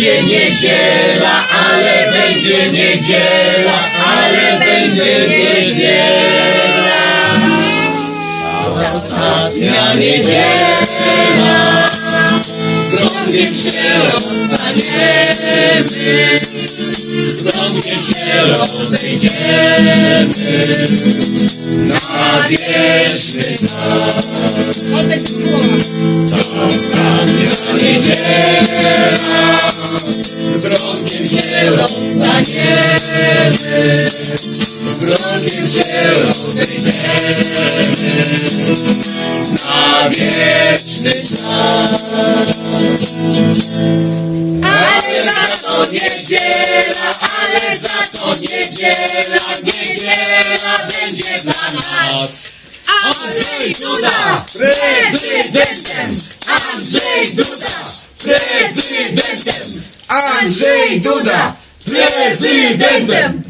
będzie niedziela, ale będzie niedziela, ale będzie niedziela. Ta ostatnia niedziela, z rąkiem się rozstaniemy, z rąkiem się rozejdziemy na wieczny czas. Z rąkiem się rozejdziemy na wieczny czas. Ale za to niedziela, ale za to niedziela, niedziela będzie dla nas. Duda, prezydentem! Andrzej Duda, prezydentem! Andrzej Duda! Prezydentem!